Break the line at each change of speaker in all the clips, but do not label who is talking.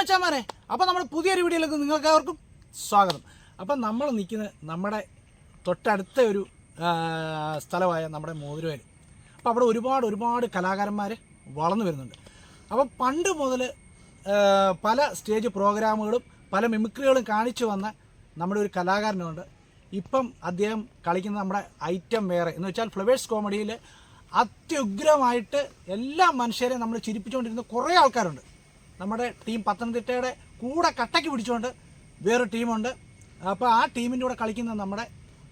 മച്ചാമാരെ അപ്പോൾ നമ്മുടെ പുതിയൊരു വീഡിയോയിലേക്ക് നിങ്ങൾക്ക് അവർക്കും സ്വാഗതം. അപ്പം നമ്മൾ നിൽക്കുന്ന നമ്മുടെ തൊട്ടടുത്ത ഒരു സ്ഥലമായ നമ്മുടെ മോതിരവേൽ അപ്പോൾ അവിടെ ഒരുപാട് ഒരുപാട് കലാകാരന്മാർ വളർന്നു വരുന്നുണ്ട്. അപ്പം പണ്ട് മുതൽ പല സ്റ്റേജ് പ്രോഗ്രാമുകളും പല മിമിക്രികളും കാണിച്ചു വന്ന നമ്മുടെ ഒരു കലാകാരനുണ്ട്. ഇപ്പം അദ്ദേഹം കളിക്കുന്ന നമ്മുടെ ഐറ്റം വേറെ. എന്ന് വെച്ചാൽ ഫ്ലവേഴ്സ് കോമഡിയിൽ അത്യുഗ്രമായിട്ട് എല്ലാ മനുഷ്യരെയും നമ്മൾ ചിരിപ്പിച്ചുകൊണ്ടിരുന്ന കുറേ ആൾക്കാരുണ്ട്. നമ്മുടെ ടീം പത്തനംതിട്ടയുടെ കൂടെ കട്ടയ്ക്ക് പിടിച്ചുകൊണ്ട് വേറൊരു ടീമുണ്ട്. അപ്പോൾ ആ ടീമിന്റെ കൂടെ കളിക്കുന്ന നമ്മുടെ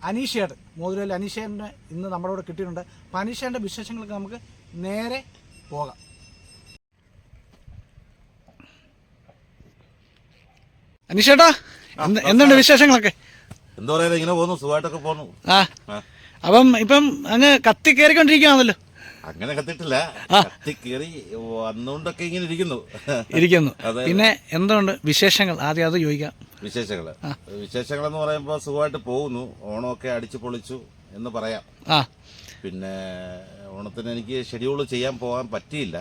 അനീഷയുടെ മോതിരയിൽ അനീഷേന്റെ ഇന്ന് നമ്മുടെ കൂടെ കിട്ടിയിട്ടുണ്ട്. അപ്പോൾ അനീഷേന്റെ വിശേഷങ്ങൾക്ക് നമുക്ക് നേരെ പോകാം. അനീഷേട്ടാ എന്താണ് എന്തുണ്ട് വിശേഷങ്ങളൊക്കെ?
എന്താ പറയാ ഇങ്ങനെ പോകുന്നു സുഖമായിട്ടൊക്കെ പോകുന്നു.
ആ. അപ്പം ഇപ്പം അങ്ങ് കത്തി കയറിക്കൊണ്ടിരിക്കുകയാണല്ലോ
അങ്ങനെ കത്തിട്ടില്ല. കത്തി കയറി വന്നുകൊണ്ടൊക്കെ ഇങ്ങനെ ഇരിക്കുന്നു.
ഇരിക്കുന്നു. പിന്നെ എന്തുണ്ട് വിശേഷങ്ങൾ? ആദ്യം അത് ചോദിക്കാം.
വിശേഷങ്ങൾ വിശേഷങ്ങൾ എന്ന് പറയുമ്പോൾ സുഖമായിട്ട് പോകുന്നു. ഓണമൊക്കെ അടിച്ചു പൊളിച്ചു എന്ന് പറയാം. പിന്നെ ഓണത്തിന് എനിക്ക് ഷെഡ്യൂൾ ചെയ്യാൻ പോകാൻ പറ്റിയില്ല.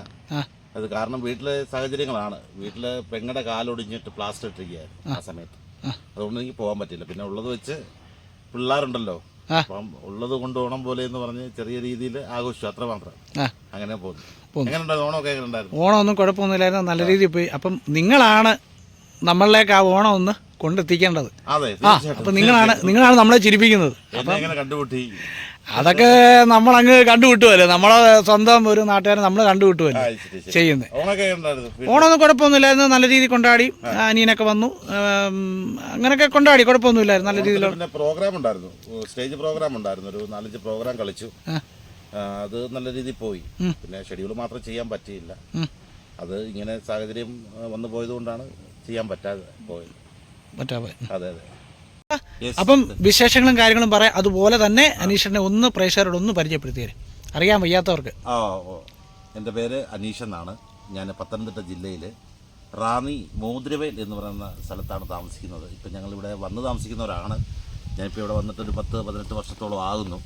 അത് കാരണം വീട്ടിലെ സാഹചര്യങ്ങളാണ്. വീട്ടിലെ പെങ്ങടെ കാലൊടിഞ്ഞിട്ട് പ്ലാസ്റ്റർ ഇട്ടിരിക്കുകയായിരുന്നു ആ. സമയത്ത്. അതുകൊണ്ട് എനിക്ക് പോകാൻ പറ്റില്ല പിന്നെ ഉള്ളത് വെച്ച് പിള്ളേരുണ്ടല്ലോ. അപ്പം ഉള്ളത് കൊണ്ട് ഓണം പോലെ എന്ന് പറഞ്ഞ് ചെറിയ രീതിയിൽ ആഘോഷിച്ചു. അത്ര മാത്രം. അങ്ങനെ പോകുന്നു. ഓണമൊക്കെ ഉണ്ടായിരുന്നു
ഓണമൊന്നും കുഴപ്പമൊന്നുമില്ലായിരുന്നു. നല്ല രീതിയിൽ പോയി. അപ്പം നിങ്ങളാണ് നമ്മളിലേക്ക് ആ ഓണം ഒന്ന് കൊണ്ടെത്തിക്കേണ്ടത്.
അതെ
അപ്പം നിങ്ങളാണ് നിങ്ങളാണ് നമ്മളെ ചിരിപ്പിക്കുന്നത്.
കണ്ടുപിട്ടി
അതൊക്കെ നമ്മളങ്ങ് കണ്ടുവിട്ടുമല്ലോ നമ്മളെ സ്വന്തം ഒരു നാട്ടുകാരെ നമ്മൾ
ശരി.
ചെയ്യുന്നത്. ഓണമൊന്നും കുഴപ്പമൊന്നുമില്ലായിരുന്നു. നല്ല രീതിയിൽ കൊണ്ടാടി. അനിയനൊക്കെ വന്നു. അങ്ങനെയൊക്കെ കൊണ്ടാടി. കുഴപ്പമൊന്നുമില്ലായിരുന്നു. നല്ല രീതിയിൽ
പിന്നെ പ്രോഗ്രാം ഉണ്ടായിരുന്നു. സ്റ്റേജ് പ്രോഗ്രാം ഉണ്ടായിരുന്നു. ഒരു നാലഞ്ച് പ്രോഗ്രാം കളിച്ചു. അത് നല്ല രീതിയിൽ പോയി. പിന്നെ ഷെഡ്യൂൾ മാത്രം ചെയ്യാൻ പറ്റിയില്ല. അത് ഇങ്ങനെ സാഹചര്യം വന്നു പോയതുകൊണ്ടാണ് ചെയ്യാൻ പറ്റാതെ പോയത്.
പോയി.
അതെ അതെ.
അപ്പം വിശേഷങ്ങളും കാര്യങ്ങളും പറയാം. അതുപോലെ തന്നെ അനീഷിനെ ഒന്ന് പ്രേക്ഷകരോട് ഒന്ന് പരിചയപ്പെടുത്തിയത് അറിയാൻ വയ്യാത്തവർക്ക്.
എന്റെ പേര് അനീഷ് എന്നാണ്. ഞാൻ പത്തനംതിട്ട ജില്ലയിൽ റാന്നി മോതിരവേൽ എന്ന് പറയുന്ന സ്ഥലത്താണ് താമസിക്കുന്നത്. ഇപ്പം ഞങ്ങളിവിടെ വന്ന് താമസിക്കുന്നവരാണ്. ഞാനിപ്പോൾ ഇവിടെ വന്നിട്ട് ഒരു പത്ത് പതിനെട്ട് വർഷത്തോളം ആകുന്നു.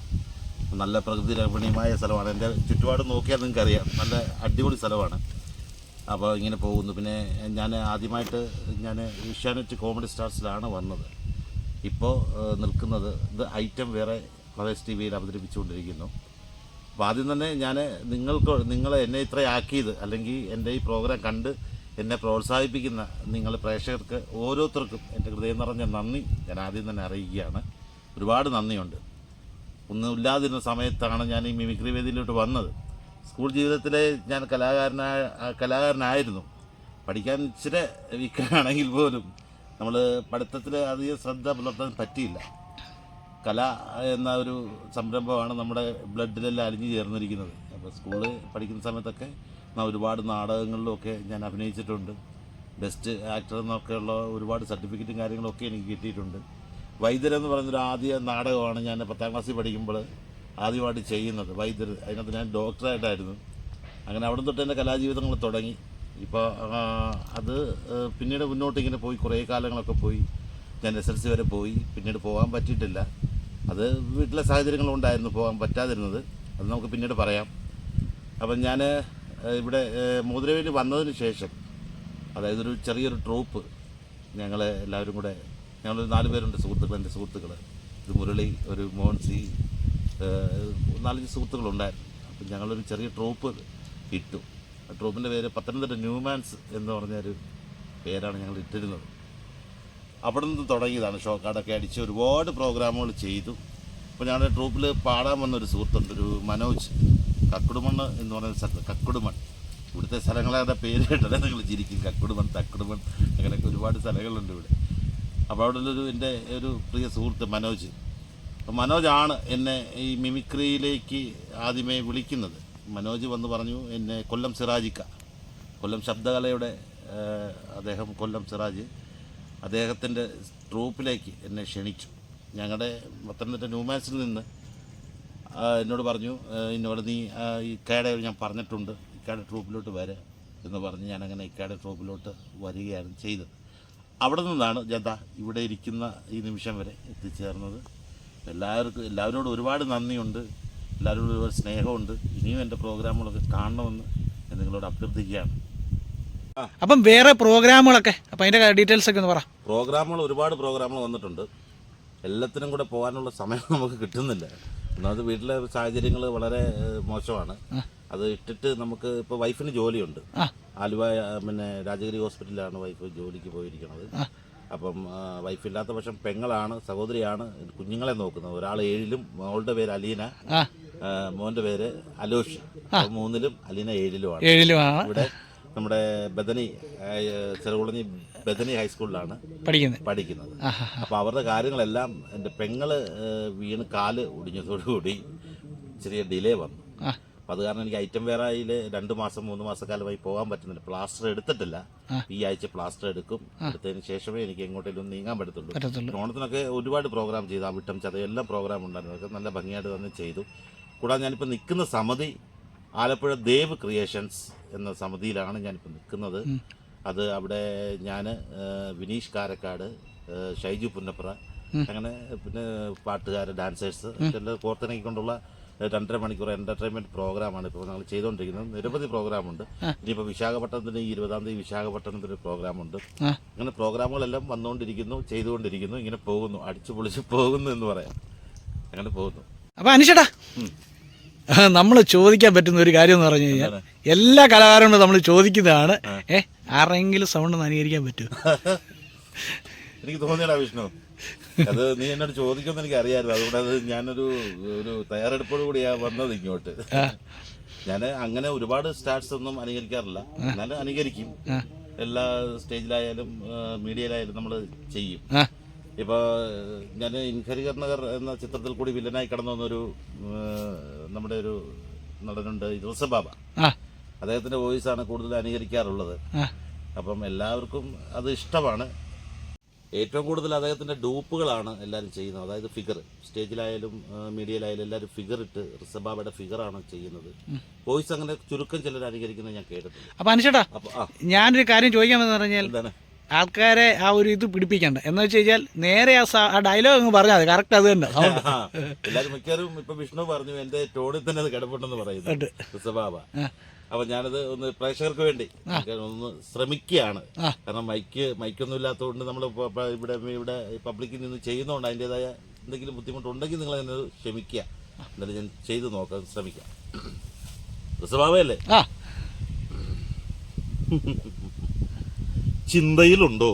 നല്ല പ്രകൃതി രമണീയമായ സ്ഥലമാണ്. എന്റെ ചുറ്റുപാട് നോക്കിയാൽ നിങ്ങൾക്ക് അറിയാം നല്ല അടിപൊളി സ്ഥലമാണ്. അപ്പോൾ ഇങ്ങനെ പോകുന്നു. പിന്നെ ഞാൻ ആദ്യമായിട്ട് ഞാൻ ഏഷ്യാനെറ്റ് കോമഡി സ്റ്റാർസിലാണ് വന്നത്. ഇപ്പോൾ നിൽക്കുന്നത് ഇത് ഐറ്റം വേറെ ഫ്ലവേഴ്സ് ടി വിയിൽ അവതരിപ്പിച്ചുകൊണ്ടിരിക്കുന്നു. അപ്പോൾ ആദ്യം തന്നെ ഞാൻ നിങ്ങൾക്ക് നിങ്ങൾ എന്നെ ഇത്രയാക്കിയത് അല്ലെങ്കിൽ എന്റെ ഈ പ്രോഗ്രാം കണ്ട് എന്നെ പ്രോത്സാഹിപ്പിക്കുന്ന നിങ്ങൾ പ്രേക്ഷകർക്ക് ഓരോരുത്തർക്കും എന്റെ ഹൃദയം നിറഞ്ഞ നന്ദി ഞാൻ ആദ്യം തന്നെ അറിയിക്കുകയാണ്. ഒരുപാട് നന്ദിയുണ്ട്. ഒന്നുമില്ലാതിരുന്ന സമയത്താണ് ഞാൻ ഈ മിമിക്രി വേദിയിലോട്ട് വന്നത്. സ്കൂൾ ജീവിതത്തിലെ ഞാൻ കലാകാരനായ കലാകാരനായിരുന്നു. പഠിക്കാൻ ഇച്ചിരി വീക്കാണെങ്കിൽ പോലും നമ്മൾ പഠിത്തത്തിൽ അധികം ശ്രദ്ധ പുലർത്താൻ പറ്റിയില്ല. കല എന്ന ഒരു സംരംഭമാണ് നമ്മുടെ ബ്ലഡിലെല്ലാം അലിഞ്ഞു ചേർന്നിരിക്കുന്നത്. അപ്പോൾ സ്കൂളിൽ പഠിക്കുന്ന സമയത്തൊക്കെ ഞാൻ ഒരുപാട് നാടകങ്ങളിലൊക്കെ ഞാൻ അഭിനയിച്ചിട്ടുണ്ട്. ബെസ്റ്റ് ആക്ടർ എന്നൊക്കെയുള്ള ഒരുപാട് സർട്ടിഫിക്കറ്റും കാര്യങ്ങളൊക്കെ എനിക്ക് കിട്ടിയിട്ടുണ്ട്. വൈദ്യർ എന്ന് പറയുന്നൊരു ആദ്യ നാടകമാണ് ഞാൻ പത്താം ക്ലാസ്സിൽ പഠിക്കുമ്പോൾ ആദ്യമായിട്ട് ചെയ്യുന്നത്. വൈദ്യർ അതിനകത്ത് ഞാൻ ഡോക്ടറായിട്ടായിരുന്നു. അങ്ങനെ അവിടെ തൊട്ട് എന്റെ കലാജീവിതങ്ങൾ തുടങ്ങി. ഇപ്പോൾ അത് പിന്നീട് മുന്നോട്ട് ഇങ്ങനെ പോയി കുറേ കാലങ്ങളൊക്കെ പോയി. ഞാൻ എസ് എൽ സി വരെ പോയി. പിന്നീട് പോകാൻ പറ്റിയിട്ടില്ല. അത് വീട്ടിലെ സാഹചര്യങ്ങളുണ്ടായിരുന്നു പോകാൻ പറ്റാതിരുന്നത്. അത് നമുക്ക് പിന്നീട് പറയാം. അപ്പം ഞാൻ ഇവിടെ മോതിരവേലി വന്നതിന് ശേഷം അതായത് ഒരു ചെറിയൊരു ട്രൂപ്പ് ഞങ്ങൾ എല്ലാവരും കൂടെ ഞങ്ങളൊരു നാല് പേരുണ്ട് സുഹൃത്തുക്കൾ എന്റെ സുഹൃത്തുക്കൾ ഇത് മുരളി ഒരു മോൻസി നാലഞ്ച് സുഹൃത്തുക്കളുണ്ടായിരുന്നു. അപ്പം ഞങ്ങളൊരു ചെറിയ ട്രൂപ്പ് ഇട്ടു. ട്രൂപ്പിന്റെ പേര് പത്തനംതിട്ട ന്യൂമാൻസ് എന്ന് പറഞ്ഞൊരു പേരാണ് ഞങ്ങൾ ഇട്ടിരുന്നത്. അവിടെ നിന്ന് തുടങ്ങിയതാണ് ഷോക്കാടൊക്കെ അടിച്ച് ഒരുപാട് പ്രോഗ്രാമുകൾ ചെയ്തു. അപ്പോൾ ഞങ്ങളുടെ ട്രൂപ്പിൽ പാടാൻ വന്ന ഒരു സുഹൃത്തുണ്ട് ഒരു മനോജ് കക്കുടുമണ്ണ് എന്ന് പറയുന്ന സ്ഥലത്ത് കക്കുടുമൺ. ഇവിടുത്തെ സ്ഥലങ്ങളുടെ പേര് കേട്ടാലേ നിങ്ങൾ ചിരിക്കും? കക്കുടുമൺ തക്കുടുമൺ അങ്ങനെയൊക്കെ ഒരുപാട് സ്ഥലങ്ങളുണ്ട് ഇവിടെ. അപ്പോൾ അവിടെ ഉള്ളൊരു എന്റെ ഒരു പ്രിയ സുഹൃത്ത് മനോജ്. അപ്പോൾ മനോജാണ് എന്നെ ഈ മിമിക്രിയിലേക്ക് ആദ്യമേ വിളിക്കുന്നത്. മനോജ് വന്ന് പറഞ്ഞു എന്നെ കൊല്ലം സിറാജിക്ക. കൊല്ലം ശബ്ദകലയുടെ അദ്ദേഹം കൊല്ലം സിറാജ്. അദ്ദേഹത്തിന്റെ ട്രൂപ്പിലേക്ക് എന്നെ ക്ഷണിച്ചു. ഞങ്ങളുടെ പത്തനംതിട്ട ന്യൂമാൻസിൽ നിന്ന് എന്നോട് പറഞ്ഞു എന്നോട് നീ ഇക്കയുടെ ഞാൻ പറഞ്ഞിട്ടുണ്ട് ഇക്കയുടെ ട്രൂപ്പിലോട്ട് വരെ എന്ന് പറഞ്ഞ് ഞാനങ്ങനെ ഇക്കയുടെ ട്രൂപ്പിലോട്ട് വരികയാണ് ചെയ്തത്. അവിടെ നിന്നാണ് ജത ഇവിടെ ഇരിക്കുന്ന ഈ നിമിഷം വരെ എത്തിച്ചേർന്നത്. എല്ലാവർക്കും എല്ലാവരോടും ഒരുപാട് നന്ദിയുണ്ട്. എല്ലാവരോടും ഒരുപാട് സ്നേഹമുണ്ട്. ഇനിയും എന്റെ പ്രോഗ്രാമുകളൊക്കെ കാണണമെന്ന് ഞാൻ നിങ്ങളോട് അഭ്യർത്ഥിക്കുകയാണ്.
അപ്പം വേറെ പ്രോഗ്രാമുകളൊക്കെ അപ്പം അതിന്റെ ഡീറ്റെയിൽസ് ഒക്കെ ഒന്ന് പറ.
പ്രോഗ്രാമുകൾ ഒരുപാട് പ്രോഗ്രാമുകൾ വന്നിട്ടുണ്ട്. എല്ലാത്തിനും കൂടെ പോകാനുള്ള സമയം നമുക്ക് കിട്ടുന്നില്ല. ഒന്നാമത് വീട്ടിലെ സാഹചര്യങ്ങൾ വളരെ മോശമാണ്. അത് ഇട്ടിട്ട് നമുക്ക് ഇപ്പോൾ വൈഫിന് ജോലിയുണ്ട്.
ആ.
ആലുവ പിന്നെ രാജഗിരി ഹോസ്പിറ്റലിലാണ് വൈഫ് ജോലിക്ക് പോയിരിക്കുന്നത്. അപ്പം വൈഫില്ലാത്ത പക്ഷം പെങ്ങളാണ് സഹോദരിയാണ് കുഞ്ഞുങ്ങളെ നോക്കുന്നത്. ഒരാൾ ഏഴിലും മോളുടെ പേര് അലീന.
ആ,
പേര് അലോഷ്. മൂന്നിലും അലീന ഏഴിലുമാണ്.
ഏഴിലുമാണ്.
ഇവിടെ നമ്മുടെ ബദനി ചെറുകുളഞ്ഞി ബദനി ഹൈസ്കൂളിലാണ്
പഠിക്കുന്നത്.
പഠിക്കുന്നത്. അപ്പോൾ അവരുടെ കാര്യങ്ങളെല്ലാം എന്റെ പെങ്ങൾ വീണ് കാൽ ഒടിഞ്ഞതോടുകൂടി ചെറിയ ഡിലേ വന്നു. അപ്പൊ അത് കാരണം എനിക്ക് ഐറ്റം വേറായിൽ രണ്ട് മാസം മൂന്ന് മാസക്കാലമായി പോകാൻ പറ്റുന്നില്ല. പ്ലാസ്റ്റർ എടുത്തിട്ടില്ല. ഈ ആഴ്ച പ്ലാസ്റ്റർ എടുക്കും. എടുത്തതിന് ശേഷമേ എനിക്ക് എങ്ങോട്ടേലും നീങ്ങാൻ പറ്റത്തുള്ളൂ. ഓണത്തിനൊക്കെ ഒരുപാട് പ്രോഗ്രാം ചെയ്തു. ആ വിട്ടം ചത എല്ലാം പ്രോഗ്രാം ഉണ്ടായിരുന്നു. നല്ല ഭംഗിയായിട്ട് തന്നെ ചെയ്തു. കൂടാതെ ഞാനിപ്പോൾ നിൽക്കുന്ന സമിതി ആലപ്പുഴ ദേവ് ക്രിയേഷൻസ് എന്ന സമിതിയിലാണ് ഞാനിപ്പോൾ നിൽക്കുന്നത്. അത് അവിടെ ഞാൻ വിനീഷ് കാരക്കാട് ഷൈജു പുന്നപ്ര അങ്ങനെ പിന്നെ പാട്ടുകാർ ഡാൻസേഴ്സ് എല്ലാം കോർത്തിണക്കിക്കൊണ്ടുള്ള രണ്ടര മണിക്കൂർ എന്റർടൈൻമെന്റ് പ്രോഗ്രാമാണ് ഇപ്പോൾ ഞങ്ങൾ ചെയ്തുകൊണ്ടിരിക്കുന്നത് നിരവധി പ്രോഗ്രാമുണ്ട് ഇനിയിപ്പോൾ വിശാഖപട്ടണത്തിന് ഈ ഇരുപതാം തീയതി വിശാഖപട്ടണത്തിന് പ്രോഗ്രാമുണ്ട് അങ്ങനെ പ്രോഗ്രാമുകളെല്ലാം വന്നുകൊണ്ടിരിക്കുന്നു ചെയ്തുകൊണ്ടിരിക്കുന്നു ഇങ്ങനെ പോകുന്നു അടിച്ചു പൊളിച്ച് പോകുന്നു എന്ന് പറയാം. അങ്ങനെ പോകുന്നു.
അപ്പം അനിഷേട്ടാ നമ്മൾ ചോദിക്കാൻ പറ്റുന്ന ഒരു കാര്യം എന്ന് പറഞ്ഞു കഴിഞ്ഞാൽ എല്ലാ കലാകാരനോടും നമ്മൾ ചോദിക്കുന്നതാണ് ഏ ആരെങ്കിലും സൗണ്ട് അനുകരിക്കാൻ പറ്റുമോ?
എനിക്ക് തോന്നിയടാ വിഷ്ണു. അത് നീ എന്നോട് ചോദിക്കുമെന്ന് എനിക്ക് അറിയാമായിരുന്നു അതുകൊണ്ട് അത് ഞാനൊരു ഒരു തയ്യാറെടുപ്പോട് കൂടിയാ വന്നത് ഇങ്ങോട്ട്. ഞാൻ അങ്ങനെ ഒരുപാട് സ്റ്റാർസ് ഒന്നും അനുകരിക്കാറില്ല. എന്നാലും അനുകരിക്കും. എല്ലാ സ്റ്റേജിലായാലും മീഡിയയിലായാലും നമ്മൾ ചെയ്യും. ഇപ്പോൾ ഞാൻ ഇൻഖരികർ നഗർ എന്ന ചിത്രത്തിൽ കൂടി വില്ലനായി കടന്നു വന്നൊരു നമ്മുടെ ഒരു നടനുണ്ട് ജോസഫ് ബാബ.
അദ്ദേഹത്തിന്റെ
വോയിസ് ആണ് കൂടുതൽ അനുകരിക്കാറുള്ളത്. അപ്പം എല്ലാവർക്കും അത് ഇഷ്ടമാണ്. ഏറ്റവും കൂടുതൽ അദ്ദേഹത്തിന്റെ ഡൂപ്പുകളാണ് എല്ലാവരും ചെയ്യുന്നത്. അതായത് ഫിഗർ സ്റ്റേജിലായാലും മീഡിയയിലായാലും എല്ലാവരും ഫിഗർ ഇട്ട് റിസബാബയുടെ ഫിഗറാണ് ചെയ്യുന്നത്. വോയിസ് അങ്ങനെ ചുരുക്കം ചിലർ അനുകരിക്കുന്നത് ഞാൻ കേട്ടിട്ടുണ്ട്.
അപ്പൊ അനിഷേട്ടാ ഞാനൊരു കാര്യം ചോദിക്കാമെന്ന് പറഞ്ഞാൽ ആൾക്കാരെ ആ ഒരു ഇത് പിടിപ്പിക്കണ്ട. എന്ന് വെച്ച് കഴിഞ്ഞാൽ നേരെ ആ ആ ഡയലോഗ് അങ്ങ് പറഞ്ഞാൽ മതി. കറക്റ്റ് അത് തന്നെ.
എല്ലാവരും മിക്കവാറും ഇപ്പൊ വിഷ്ണു പറഞ്ഞു എന്റെ ടോണിൽ തന്നെ അത് കിടപ്പുണ്ടെന്ന് പറയുന്നു.
ഉണ്ട്.
ഋഷബാബ അപ്പൊ ഞാനത് ഒന്ന് പ്രേക്ഷകർക്ക് വേണ്ടി ഒന്ന് ശ്രമിക്കുകയാണ്. കാരണം മൈക്ക് മൈക്കൊന്നും ഇല്ലാത്തതുകൊണ്ട് നമ്മൾ ഇവിടെ ഇവിടെ പബ്ലിക്കിൽ നിന്ന് ചെയ്യുന്നതുകൊണ്ട് അതിന്റെതായ എന്തെങ്കിലും ബുദ്ധിമുട്ടുണ്ടെങ്കിൽ നിങ്ങൾ എന്നെ ക്ഷമിക്കുക. എന്നാലും ഞാൻ ചെയ്തു നോക്കാൻ ശ്രമിക്കാം.
ആ.
ചിന്തയിലുണ്ടോ?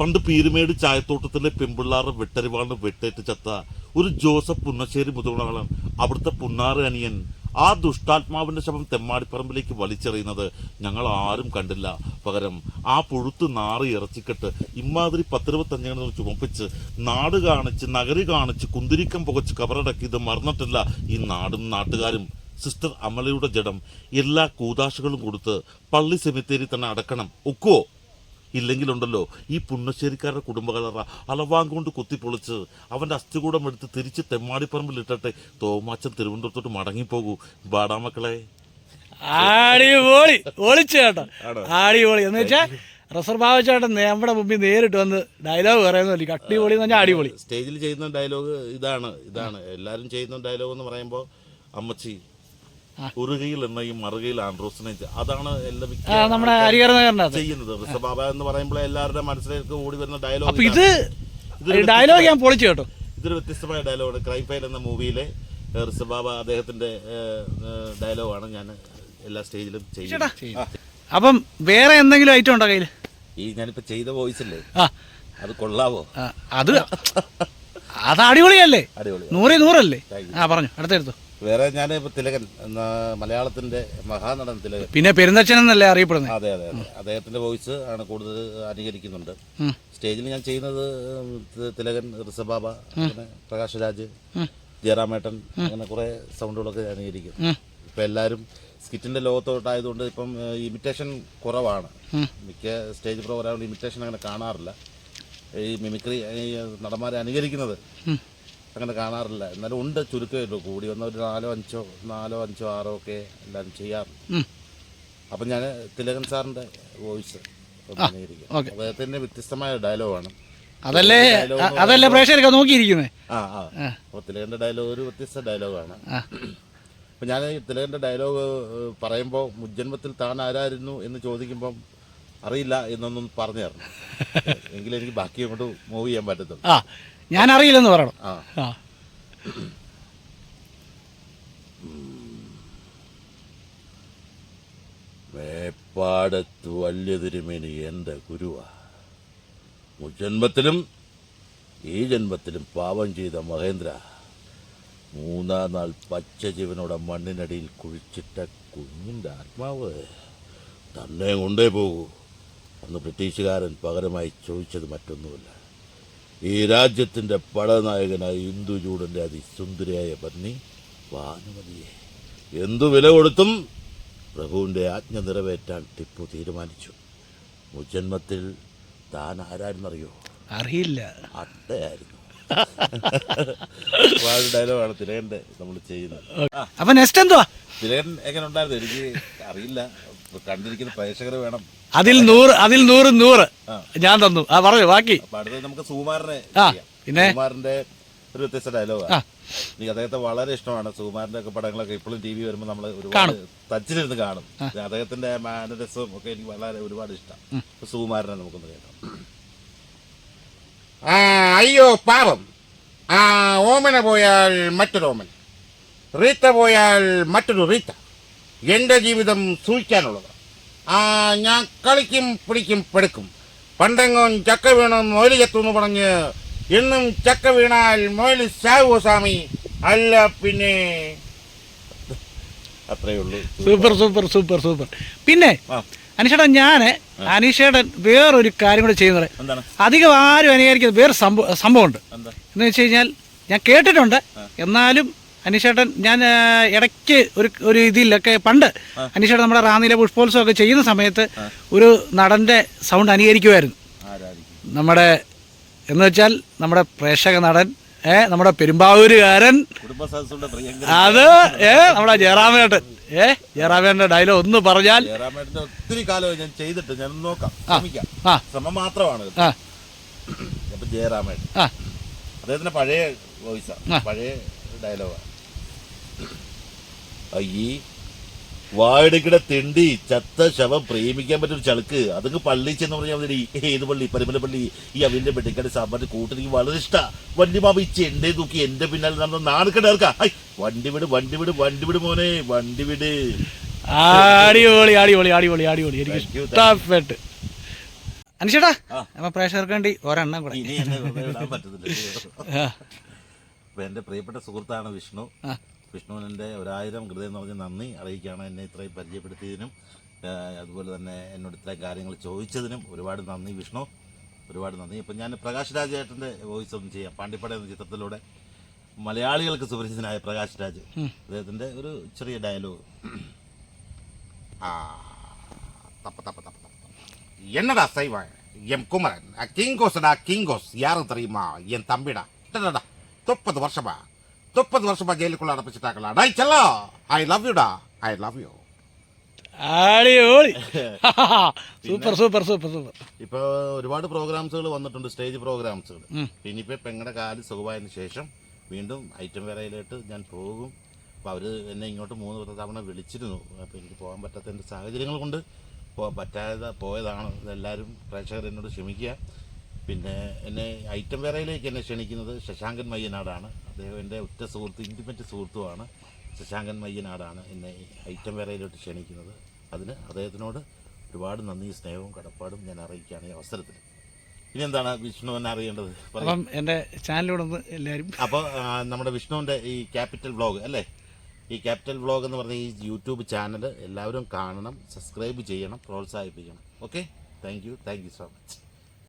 പണ്ട് പീരുമേട് ചായത്തോട്ടത്തിലെ പെമ്പിള്ളാറ് വെട്ടരിവാണ് വെട്ടേറ്റ് ചത്ത ഒരു ജോസഫ് പുന്നശ്ശേരി മുതുകുളങ്ങളാണ് അവിടുത്തെ പുന്നാറ് അനിയൻ. ആ ദുഷ്ടാത്മാവിന്റെ ശവം തെമ്മാടിപ്പറമ്പിലേക്ക് വലിച്ചെറിയുന്നത് ഞങ്ങൾ ആരും കണ്ടില്ല. പകരം ആ പുഴുത്ത് നാറി ഇറച്ചിക്കെട്ട് ഇമാതിരി പത്തിരുപത്തഞ്ചിനെ ചുമപ്പിച്ച് നാട് കാണിച്ച് നഗരി കാണിച്ച് കുന്തിരിക്കം പുകച്ച് കവറടക്കി ഇത് മറന്നിട്ടില്ല ഈ നാടും നാട്ടുകാരും. സിസ്റ്റർ അമലയുടെ ജഡം എല്ലാ കൂതാശകളും കൊടുത്ത് പള്ളി സെമിത്തേരി തന്നെ അടക്കണം. ഒക്കുവോ? ഇല്ലെങ്കിലുണ്ടല്ലോ. ഈ പുണ്ണശ്ശേരിക്കാരുടെ കുടുംബകളറ അളവാൻ കൊണ്ട് കുത്തിപ്പൊളിച്ച് അവന്റെ അസ്ഥികൂടം എടുത്ത് തിരിച്ച് തെമ്മാടിപ്പറമ്പിൽ ഇട്ടട്ടെ. തോമാച്ചൻ തിരുവനന്തപുരത്തോട്ട് മടങ്ങിപ്പോകൂ. ബാടാമക്കളെ
അടിപൊളി ഒളിച്ചു കേട്ടോ.
ആണോ?
അടിപൊളി എന്ന് വെച്ചാൽ റിസർവ് ചേട്ടൻ നമ്മുടെ മുമ്പിൽ നേരിട്ട് വന്ന് ഡയലോഗ് പറയുന്നില്ല അടിപൊളി എന്ന് പറഞ്ഞാൽ അടിപൊളി
സ്റ്റേജിൽ ചെയ്യുന്ന ഡയലോഗ് ഇതാണ് ഇതാണ്. എല്ലാവരും ചെയ്യുന്ന ഡയലോഗ് എന്ന് പറയുമ്പോൾ അമ്മച്ചി ഉറുകയിൽ എണ്ണയും മറുകയിൽ ആൻഡ്രോസിനെ അതാണ് എല്ലാ ചെയ്യുന്നത്. ഋഷഭാബ എന്ന് പറയുമ്പോൾ എല്ലാവരുടെ മനസ്സിലേക്ക് ഓടി വരുന്ന
അപ്പൊ
ഡയലോഗ്
ഇത് ഡയലോഗ് ഞാൻ പൊളിച്ചു കേട്ടോ.
ഇതൊരു വ്യത്യസ്തമായ ഡയലോഗാണ് ക്രൈം ഫയൽ എന്ന മൂവിയിലെ ഋഷഭാബ അദ്ദേഹത്തിന്റെ ഡയലോഗാണ് ഞാൻ എല്ലാ സ്റ്റേജിലും ചെയ്യുന്നത്.
അപ്പം വേറെ എന്തെങ്കിലും ഐറ്റം ഉണ്ടോ കയ്യിൽ
ഈ ഞാനിപ്പോ ചെയ്ത വോയിസ് അല്ലേ അത് കൊള്ളാവോ?
അത് അത് അടിപൊളിയല്ലേ? നൂറേ നൂറല്ലേ? ആ പറഞ്ഞു അടുത്തെടുത്തു
വേറെ ഞാൻ ഇപ്പൊ തിലകൻ എന്ന മലയാളത്തിന്റെ മഹാനടൻ തിലകൻ.
പിന്നെ പെരുന്നച്ചൻ എന്നല്ലേ അറിയപ്പെടുന്നത്?
അതെ അതെ അതെ. അദ്ദേഹത്തിന്റെ വോയിസ് ആണ് കൂടുതൽ അനുകരിക്കുന്നുണ്ട്. സ്റ്റേജിൽ ഞാൻ ചെയ്യുന്നത് തിലകൻ ഋഷബാബ അങ്ങനെ പ്രകാശ് രാജ് ജയറാമേട്ടൻ അങ്ങനെ കുറെ സൗണ്ടുകളൊക്കെ അനുകരിക്കും. ഇപ്പൊ എല്ലാവരും സ്കിറ്റിന്റെ ലോകത്തോട്ടായതുകൊണ്ട് ഇപ്പം ഇമിറ്റേഷൻ കുറവാണ്. മിക്ക സ്റ്റേജ് പ്രോഗ്രാമിൽ ഇമിറ്റേഷൻ അങ്ങനെ കാണാറില്ല. ഈ മിമിക്രി നടന്മാരെ അനുകരിക്കുന്നത് അങ്ങനെ കാണാറില്ല. എന്നാലും ഉണ്ട് ചുരുക്കമല്ലോ കൂടി. വന്ന ഒരു നാലോ അഞ്ചോ നാലോ അഞ്ചോ ആറോ ഒക്കെ എല്ലാവരും ചെയ്യാറുണ്ട് അപ്പൊ ഞാൻ തിലകൻ സാറിന്റെ വോയിസ്. അദ്ദേഹത്തിന്റെ വ്യത്യസ്തമായ ഡയലോഗാണ്.
അതല്ലേ അതല്ലേ പ്രേക്ഷകരൊക്കെ നോക്കിയിരിക്കുന്നത്
ആ ആ. അപ്പോൾ തിലകന്റെ ഡയലോഗ് ഒരു വ്യത്യസ്ത ഡയലോഗാണ്. അപ്പം ഞാൻ തിലകന്റെ ഡയലോഗ് പറയുമ്പോൾ മുജ്ജന്മത്തിൽ താൻ ആരായിരുന്നു എന്ന് ചോദിക്കുമ്പം അറിയില്ല എന്നൊന്നും പറഞ്ഞു തരണം. എങ്കിലും എനിക്ക് ബാക്കി അങ്ങോട്ട് മൂവ് ചെയ്യാൻ പറ്റത്തുള്ളൂ.
ഞാൻ അറിയില്ലെന്ന് പറയണം.
ആ. മേപ്പാടത്ത് വലിയ തിരുമേനി എന്റെ ഗുരുവാ. മുജന്മത്തിലും ഈ ജന്മത്തിലും പാപം ചെയ്ത മഹേന്ദ്ര മൂന്നാം നാൾ പച്ച ജീവനോടെ മണ്ണിനടിയിൽ കുഴിച്ചിട്ട കുഞ്ഞിന്റെ ആത്മാവ് തന്നെ കൊണ്ടേ പോകൂ അന്ന് ബ്രിട്ടീഷുകാരൻ പകരമായി ചോദിച്ചത് മറ്റൊന്നുമില്ല. ഈ രാജ്യത്തിന്റെ പടനായകനായ ഇന്ദുചൂടന്റെ അതിസുന്ദരിയായ പത്നി ഭാനുമതിയെ എന്തു വില കൊടുത്തും പ്രഭുവിന്റെ ആജ്ഞ നിറവേറ്റാൻ ടിപ്പു തീരുമാനിച്ചു. മുജന്മത്തിൽ താൻ ആരായിരുന്നറിയോ?
അറിയില്ല.
അട്ടയായിരുന്നു. ഒരുപാട് ഡയലോഗാണ് തിലകന്റെ നമ്മൾ ചെയ്യുന്നത്.
അപ്പൊ നെക്സ്റ്റ് എന്തുവാ?
തിലകൻ എങ്ങനെ ഉണ്ടായിരുന്നു? എനിക്ക് അറിയില്ല. കണ്ടിരിക്കുന്ന പ്രേക്ഷകർ വേണം.
അതിൽ നൂറ് അതിൽ നൂറ് നൂറ്. ഞാൻ തന്നു. ആ പറഞ്ഞു ബാക്കി.
അടുത്തത് നമുക്ക് സുകുമാരനെ
ആ. പിന്നെ?
സുകുമാരന്റെ ഒരു വ്യത്യസ്ത. ഡയലോഗാണ് എനിക്ക് അദ്ദേഹത്തെ വളരെ ഇഷ്ടമാണ്. സുകുമാരന്റെ ഒക്കെ പടങ്ങളൊക്കെ ഇപ്പോഴും ടി വി വരുമ്പോൾ നമ്മൾ ഒരുപാട്. തച്ചിലിരുന്ന് കാണും. അദ്ദേഹത്തിന്റെ മാനരസവും ഒക്കെ എനിക്ക് വളരെ ഒരുപാട് ഇഷ്ടം. സുകുമാരനെ നമുക്കൊന്ന്
കേട്ടോ അയ്യോ പാപം ആ ഓമന പോയാൽ മറ്റൊരു ഓമൻ. റീത്ത പോയാൽ മറ്റൊരു റീത്ത. എന്റെ ജീവിതം സൂക്ഷിക്കാനുള്ളത്. ആ ഞാൻ കളിക്കും പിടിക്കും പെടുക്കും. പണ്ടെങ്ങും ചക്ക വീണും മൊയിൽ ചത്തുന്ന് പറഞ്ഞ് ഇന്നും ചക്ക വീണാൽ മൊയിൽ ചാവുമോ സ്വാമി? അല്ല പിന്നെ.
അത്രയേ ഉള്ളൂ.
Super super super super. പിന്നെ അനീഷേട്ടൻ ഞാൻ അനീഷേട്ടൻ വേറൊരു കാര്യം കൂടെ ചെയ്യുന്നത് അധികം ആരും അനുകരിക്കുന്നത് വേറെ സംഭവം സംഭവമുണ്ട്.
എന്താ?
എന്ന് വെച്ച് കഴിഞ്ഞാൽ ഞാൻ കേട്ടിട്ടുണ്ട്. എന്നാലും അനീഷേട്ടൻ ഞാൻ ഇടയ്ക്ക് ഒരു ഒരു ഇതിലൊക്കെ പണ്ട് അനീഷേട്ടൻ നമ്മുടെ റാന്നിയിലെ പുഷ്പോത്സവം ഒക്കെ ചെയ്യുന്ന സമയത്ത് ഒരു നടന്റെ സൗണ്ട് അനുകരിക്കുമായിരുന്നു നമ്മുടെ എന്ന് വെച്ചാൽ നമ്മുടെ പ്രേക്ഷക നടൻ ഏ നമ്മുടെ പെരുമ്പാവൂരുകാരൻ. അത് ഏ നമ്മുടെ ജയറാമേട്ടൻ. ഏ ജയറാമേട്ടന്റെ ഡയലോഗ് ഒന്ന് പറഞ്ഞാൽ
ഒത്തിരി കാലം ഞാൻ ചെയ്തിട്ട് ഞാൻ നോക്കാം ശ്രമം മാത്രമാണ് ജയറാമേട്ടൻ. അദ്ദേഹത്തിന്റെ പഴയ വോയിസാ
ആ.
പഴയ ഡയലോഗാ അയ്യേ വായടക്കിടെ തിണ്ടി ചത്ത ശവം പ്രേമിക്കാൻ പറ്റൊരു ചളുക്ക്. അതങ്ങ് പള്ളി ചെന്ന് പറഞ്ഞാൽ മതി ഏത് പള്ളി? പരിമല പള്ളി. ഈ അവിന്റെ പെട്ടിക്കാട് സാമ്പാറിന്റെ കൂട്ടിന് വളരെ ഇഷ്ട. വണ്ടി മാമ ഈ ചെണ്ടേ തൂക്കി എന്റെ പിന്നാലെ നടന്ന നാണക്കെട്ട് ഇറക്കാം വണ്ടി വിട് വണ്ടി വിട് വണ്ടി വിട് മോനെ വണ്ടി വിട്.
അടിപൊളി അടിപൊളി അടിപൊളി അടിപൊളി. എനിക്ക് ഇഷ്ടപ്പെട്ടു അനുഷേട്ടാ. അപ്പൊ പ്രേക്ഷകർക്ക് വേണ്ടി ഒരെണ്ണം കൂടെ.
എന്റെ പ്രിയപ്പെട്ട സുഹൃത്താണ് വിഷ്ണു. വിഷ്ണുവിൻ്റെ ഒരായിരം ഹൃദയം നിറഞ്ഞ നന്ദി അറിയിക്കുകയാണ് എന്നെ ഇത്രയും പരിചയപ്പെടുത്തിയതിനും ആ, അതുപോലെ തന്നെ എന്നോട് ഇത്രയും കാര്യങ്ങൾ ചോദിച്ചതിനും ഒരുപാട് നന്ദി വിഷ്ണു ഒരുപാട് നന്ദി ഇപ്പം ഞാൻ പ്രകാശ് രാജേട്ടൻ്റെ വോയിസ് ഒന്ന് ചെയ്യാം പാണ്ടിപ്പട എന്ന ചിത്രത്തിലൂടെ മലയാളികൾക്ക് സുപരിചിതനായ പ്രകാശ് രാജ് അദ്ദേഹത്തിൻ്റെ ഒരു ചെറിയ ഡയലോഗ്
ആ தப்பு தப்பு தப்பு தப்பு தப்பு. என்னடா செய்வேன் என் குமரன் கிங்கோஸ்டா கிங்கோஸ் யாரு தெரியுமா என் தம்பிடா டடடா, முப்பது வருஷமா മുപ്പത് വർഷമായി ജയിലിക്കുള്ള അടപ്പിച്ചിട്ടാക്കളാണ് ഐ ചെല്ലോ. ഐ ലവ് യുടാ ഐ ലവ് യു
അടിപൊളി. Super super super super.
ഇപ്പൊ ഒരുപാട് പ്രോഗ്രാംസുകൾ വന്നിട്ടുണ്ട് സ്റ്റേജ് പ്രോഗ്രാംസുകൾ. ഇനിയിപ്പോ പെങ്ങളുടെ കാൽ സുഖമായതിനു ശേഷം വീണ്ടും ഐറ്റം വേറയിലോട്ട് ഞാൻ പോകും. അപ്പൊ അവർ എന്നെ ഇങ്ങോട്ട് മൂന്ന് തവണ വിളിച്ചിരുന്നു. അപ്പോൾ എനിക്ക് പോകാൻ പറ്റാത്തതിന്റെ സാഹചര്യങ്ങൾ കൊണ്ട് പറ്റാതെ പോയതാണ്. എല്ലാവരും പ്രേക്ഷകർ എന്നോട് ക്ഷമിക്കുക. പിന്നെ എന്നെ ഐറ്റം വേറയിലേക്ക് എന്നെ ക്ഷണിക്കുന്നത് ശശാങ്കൻ മയ്യനാടാണ്. അദ്ദേഹം എന്റെ ഉറ്റ സുഹൃത്ത് ഇന്റിമറ്റ് സുഹൃത്തുമാണ് ശശാങ്കൻ മയ്യനാടാണ് എന്നെ ഐറ്റം വേറയിലോട്ട് ക്ഷണിക്കുന്നത്. അതിന് അദ്ദേഹത്തിനോട് ഒരുപാട് നന്ദി സ്നേഹവും കടപ്പാടും ഞാൻ അറിയിക്കുകയാണ് ഈ അവസരത്തിൽ. ഇനി എന്താണ് വിഷ്ണുവിനെ അറിയേണ്ടത്.
അപ്പം എന്റെ ചാനലിലൂടെ എല്ലാവരും
അപ്പോൾ നമ്മുടെ വിഷ്ണുവിന്റെ ഈ ക്യാപിറ്റൽ വ്ളോഗ് അല്ലേ? ഈ ക്യാപിറ്റൽ വ്ളോഗ് എന്ന് പറഞ്ഞ ഈ യൂട്യൂബ് ചാനൽ എല്ലാവരും കാണണം സബ്സ്ക്രൈബ് ചെയ്യണം പ്രോത്സാഹിപ്പിക്കണം. Okay? Thank you. Thank you so much.